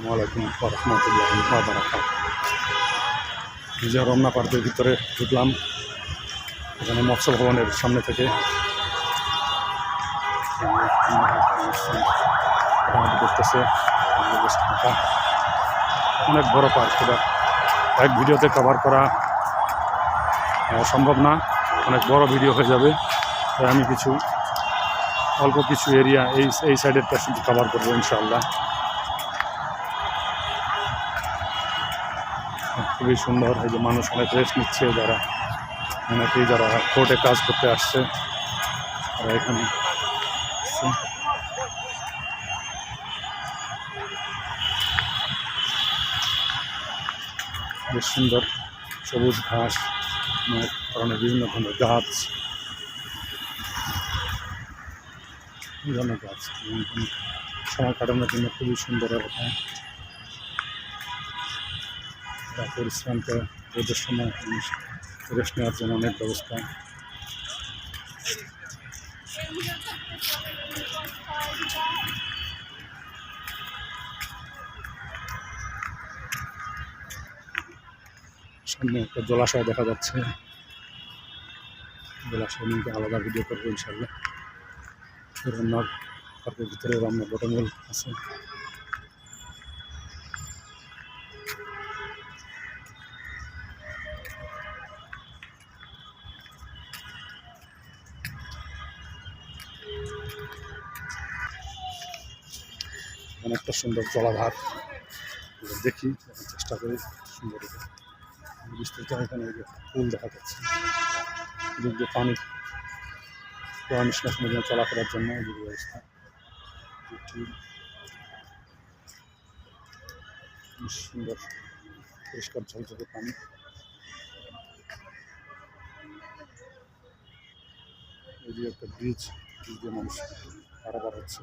আসসালামু আলাইকুম রহমতুল্লাহ বারাকাত নিজের রমনা পার্কের ভিতরে ঢুকলাম, এখানে মৎস্য ভবনের সামনে থেকে। দেখতেছে অনেক বড় পার্ক, এটা এক ভিডিওতে কভার করা সম্ভব না। অনেক বড় ভিডিও হয়ে যাবে। তাই আমি কিছু, অল্প কিছু এরিয়া এই এই সাইডেরটা শুধু কভার করব ইনশাআল্লাহ। খুবই সুন্দর এই যে মানুষ অনেক রেস্ট নিচ্ছে যারা অনেকেই যারা কোর্টে কাজ করতে আসছে, তারা এখানে আসছে। বেশ সুন্দর সবুজ ঘাস, অনেক ধরনের বিভিন্ন ধরনের গাছ এই ধরনের গাছ, বিভিন্ন ধরনের সময় কাটানোর জন্য খুবই সুন্দর এলাকা বা পরিশ্রম করে রোদের সময় রেস্ট নেওয়ার জন্য অনেক ব্যবস্থা। সামনে একটা জলাশয় দেখা যাচ্ছে। জলাশয় নিয়ে আলাদা ভিডিও করব ইনশাল্লাহ রান্নার ভিতরে রান্নার বটমল আছে। অনেকটা সুন্দর জলাধার। দেখি চেষ্টা করি, সুন্দর এটা। বিস্তৃত এখানে ফুল দেখা যাচ্ছে। দিয়ে পানি পোয়া নিষ্কাশনের জন্য চলাফেরার জন্য এই ব্যবস্থা। সুন্দর, পরিষ্কার ঝলঝলে পানি। এই একটা ব্রিজ ব্রিজ দিয়ে মানুষ পারাপার হচ্ছে।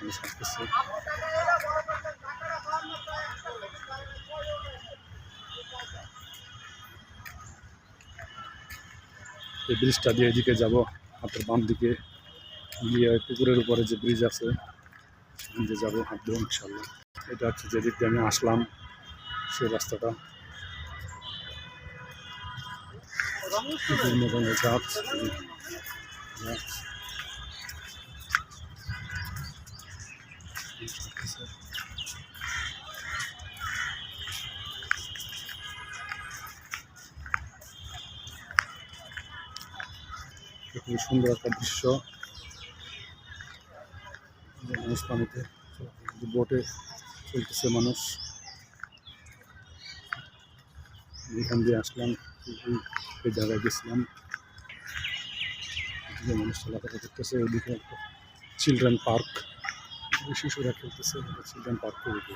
এই যে ব্রিজটা দিয়ে এদিকে যাব। হাতের বাম দিকে গিয়ে পুকুরের উপরে যে ব্রিজ আছে দিয়ে যাব হাঁটবো ইনশাল্লাহ এটা হচ্ছে যেদিক দিয়ে আমি আসলাম, সেই রাস্তাটা। বিভিন্ন গাছ খুবই সুন্দর একটা দৃশ্য। মানুষ পানিতে বোটে চলতেছে মানুষ। এখান দিয়ে আসলাম জায়গায় গেছিলাম। মানুষ চলাফেরা করতেছে ওইদিকে একটা চিলড্রেন পার্ক শিশুরা খেলতেছে চিলড্রেন পার্কের দিকে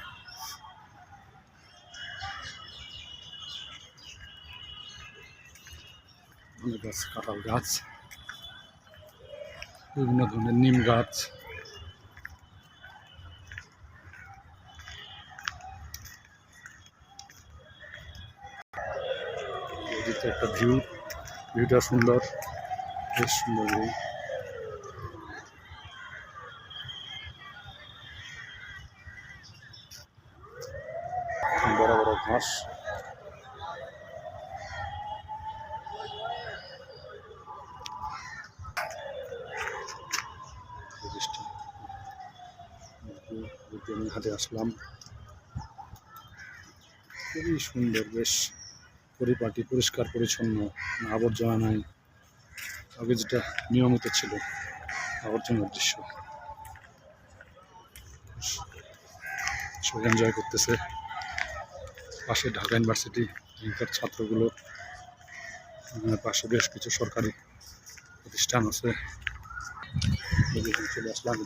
অনেক গাছ, কাঁঠাল গাছ। বিভিন্ন ধরনের নিম গাছ। একটা ভিউ ভিউটা সুন্দর বেশ সুন্দর ভিউ বড় বড় ঘাস। আমি হাটে আসলাম। খুবই সুন্দর, বেশ পরিপাটি, পরিষ্কার, পরিচ্ছন্ন আবর্জনা নাই। আগে যেটা নিয়মিত ছিল, আবর্জনার দৃশ্য। সব এনজয় করতেছে। পাশে ঢাকা ইউনিভার্সিটি এখানকার ছাত্রগুলো পাশে বেশ কিছু সরকারি প্রতিষ্ঠান আছে। চলে আসলাম।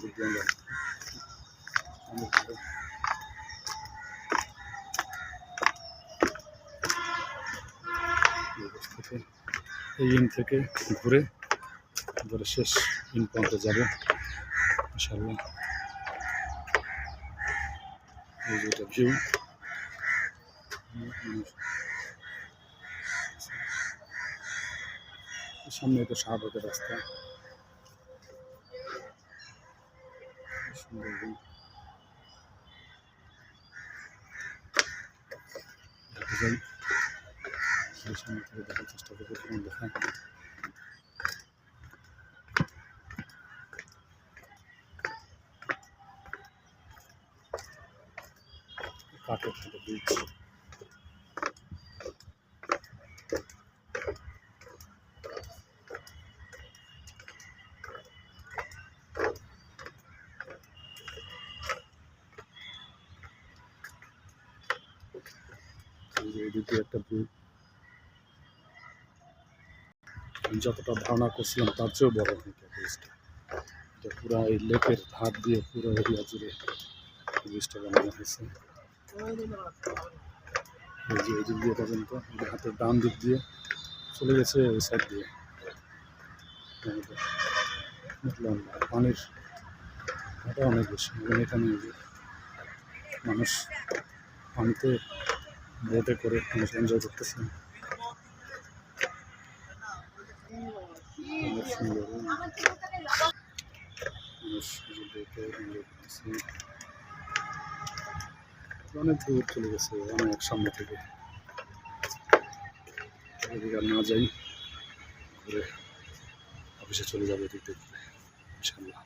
এই ইন থেকে ঘুরে ঘুরে শেষ ইন পর্যন্ত যাব সামনে তো শাহবাগের রাস্তা। সুন্দর সেই সামনে থেকে দেখার চেষ্টা করব কেমন দেখায়। কাঠের একটা এদিকে একটা আমি যতটা ধারণা করছিলাম, তার চেয়েও বড় অনেক ব্রিজটা পুরো এই লেকের ধার দিয়ে পুরো এরিয়া জুড়ে ব্রিজটা বানানো হয়েছে। এই যে এই দিক দিয়ে পর্যন্ত হাতের ডান দিক দিয়ে চলে গেছে ওই সাইড দিয়ে। পানির অনেক বেশি। এখানে মানুষ পানিতে বোটে করে মানুষ এনজয় করতেছে। অনেক দূর চলে গেছে, অনেক সামনে থেকে। না যাই, ঘুরে অফিসে চলে যাবে ইনশাল্লাহ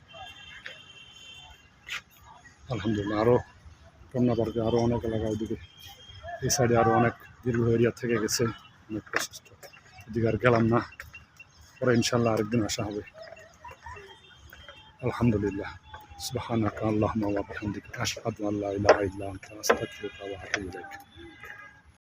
আলহামদুলিল্লাহ আরও রমনা পার্কে আরও অনেক এলাকা ওইদিকে এই সাইডে আরও অনেক দীর্ঘ এরিয়া থেকে গেছে অনেক প্রশস্ত এদিকে আর গেলাম না পরে ইনশাল্লাহ আরেকদিন আসা হবে আলহামদুলিল্লাহ সুবাহ আল্লাহ আশহাদ আল্লাহ ইলাহা ইল্লা আনতা আস্তাগফিরুকা ওয়া আতুবু ইলাইক